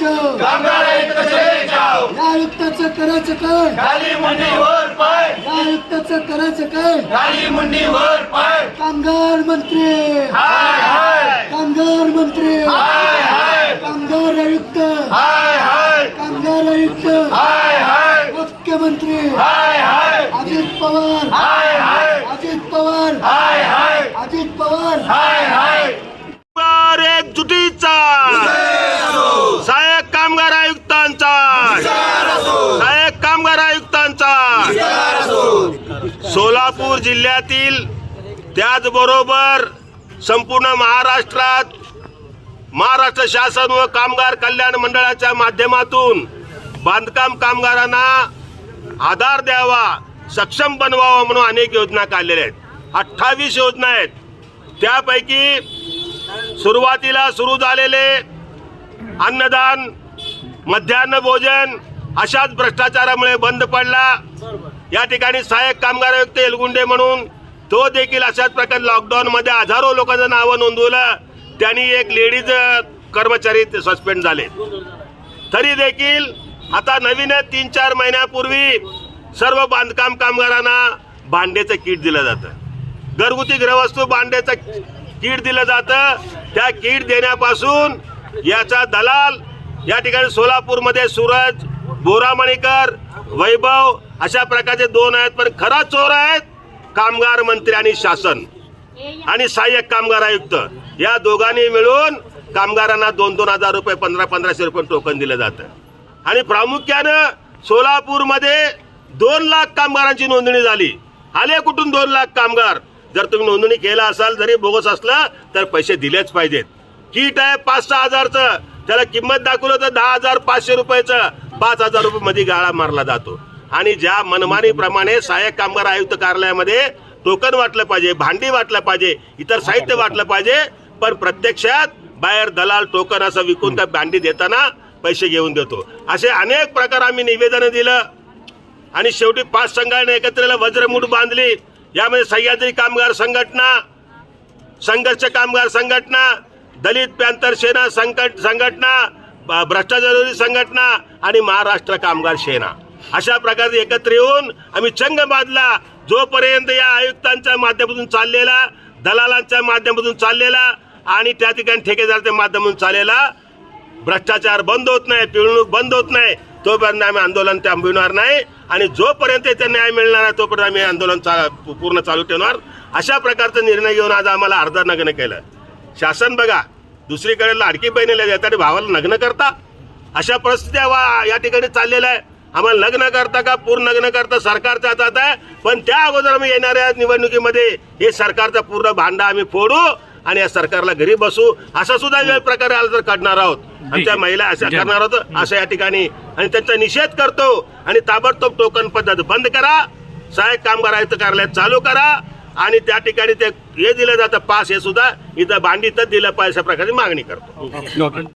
जाओ या आयुक्ताचं करायचं काय? खाली मुंडी वर पाय. या करायचं काय? खाली पाय. कामगार मंत्री. हाय हाय. कामगार मंत्री. हाय हाय. कामगार आयुक्त. हाय हाय. कामगार आयुक्त. हाय हाय. मुख्यमंत्री. हाय हाय अजित पवार हाय हाय अजित पवार हाय हाय कामगार एकजुटीचा सहाय्यक कामगार आयुक्तांचा सहाय्यक कामगार आयुक्तांचा सोलापूर जिल्ह्यातील त्याचबरोबर संपूर्ण महाराष्ट्रात महाराष्ट्र शासन व कामगार कल्याण मंडळाच्या माध्यमातून बांधकाम कामगारांना आधार द्यावा सक्षम बनवावा म्हणून अनेक योजना काढलेल्या आहेत. अठ्ठावीस योजना आहेत. त्यापैकी सुरुवातीला सुरू झालेले अन्नदान मध्यान्ह भोजन अशाच भ्रष्टाचारामुळे बंद पडला. या ठिकाणी सहाय्यक कामगार आयुक्त एलगुंडे म्हणून तो देखील अशाच प्रकारे लॉकडाऊनमध्ये हजारो लोकांचं नावं नोंदवलं. त्यांनी एक लेडीज कर्मचारी सस्पेंड झाले. तरी देखील आता नवीन तीन चार महिन्यापूर्वी सर्व बांधकाम कामगारांना भांड्याचं किट दिलं जातं. घरगुती गृहवस्तू भांड्याचं किट दिलं जातं. त्या किट देण्यापासून याचा दलाल या ठिकाणी सोलापूरमध्ये सूरज बोरामणीकर वैभव अशा प्रकारचे दोन आहेत पण खरा चोर आहेत कामगार मंत्री आणि शासन. आणि सहाय्यक कामगार आयुक्त. या दोघांनी मिळून कामगारांना दोन दोन हजार रुपये पंधरा पंधराशे रुपये टोकन दिलं जातं. आणि प्रामुख्यानं सोलापूरमध्ये दोन लाख कामगारांची नोंदणी झाली. आले कुठून दोन लाख कामगार? जर तुम्ही नोंदणी केला असाल जरी बोगस असलं तर पैसे दिलेच पाहिजेत. किट आहे पाच सहा हजारचं. त्याला किंमत दाखवलं तर दहा हजार पाचशे रुपयाचं. पाच हजार रुपये मध्ये गाळा मारला जातो. आणि ज्या मनमानीप्रमाणे सहाय्यक कामगार आयुक्त कार्यालयामध्ये टोकन वाटलं पाहिजे भांडी वाटलं पाहिजे इतर साहित्य वाटलं पाहिजे पण प्रत्यक्षात बाहेर दलाल टोकन असं विकून त्या भांडी देताना पैसे घेऊन देतो. असे अनेक प्रकार आम्ही निवेदन दिलं. आणि शेवटी पाच संघाने एकत्र वज्रमूठ बांधली. यामध्ये सह्याद्री कामगार संघटना संघर्ष कामगार संघटना दलित पॅंथर सेना संकट संघटना भ्रष्टाचारी संघटना आणि महाराष्ट्र कामगार सेना. अशा प्रकारे एकत्र येऊन आम्ही चंग बांधला जोपर्यंत या आयुक्तांच्या माध्यमातून चाललेला दलालांच्या माध्यमातून चाललेला आणि त्या ठिकाणी ठेकेदाराच्या माध्यमातून चाललेला भ्रष्टाचार बंद होत नाही पिळवणूक बंद होत नाही तोपर्यंत आम्ही आंदोलन थांबविणार नाही आणि जोपर्यंत इथे न्याय मिळणार आहे तोपर्यंत आम्ही आंदोलन चा पूर्ण चालू ठेवणार. अशा प्रकारचा निर्णय घेऊन आज आम्हाला अर्धा नग्न केलं शासन बघा दुसरीकडे लाडकी बहिणीला देतात आणि भावाला लग्न करता? अशा परिस्थिती वा- या ठिकाणी चाललेल्या आहे. आम्हाला लग्न करता का? पूर्ण लग्न करता सरकारच्या हातात आहे. पण त्या अगोदर आम्ही येणाऱ्या निवडणुकीमध्ये हे सरकारचा पूर्ण भांडा आम्ही फोडू आणि या सरकारला घरी बसू. असा सुद्धा वेळ प्रकारे आला तर काढणार आहोत. आमच्या महिला अशा करणार आहोत असं या ठिकाणी. आणि त्यांचा निषेध करतो. आणि ताबडतोब टोकन पद्धत बंद करा. सहाय्यक कामगार आयुक्त कार्यालय चालू करा. आणि त्या ठिकाणी ते हे दिलं जातं पास हे सुद्धा. इथं भांडी तर दिलं पाहिजे अशा प्रकारची मागणी करतो.